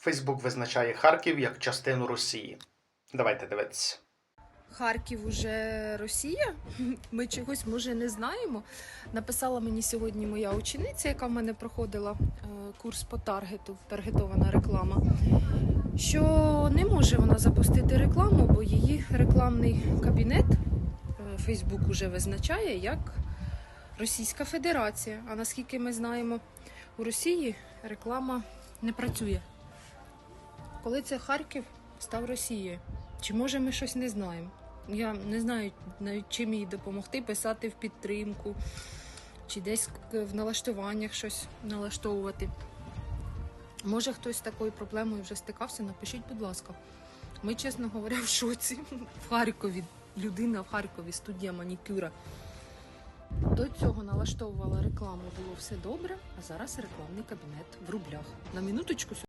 Фейсбук визначає Харків як частину Росії. Давайте дивитися. Харків уже Росія. Ми чогось може не знаємо. Написала мені сьогодні моя учениця, яка в мене проходила е, курс по таргету, таргетована реклама. Що не може вона запустити рекламу, бо її рекламний кабінет е, Фейсбук уже визначає як Російська Федерація. А наскільки ми знаємо, у Росії реклама не працює. Коли це Харків став Росією? Чи може ми щось не знаємо? Я не знаю навіть чим їй допомогти, писати в підтримку, чи десь в налаштуваннях щось налаштовувати. Може хтось з такою проблемою вже стикався, напишіть, будь ласка. Ми, чесно говоря, в шоці. В Харкові. Людина в Харкові, студія манікюра. До цього налаштовувала рекламу, було все добре, а зараз рекламний кабінет в рублях. На минуточку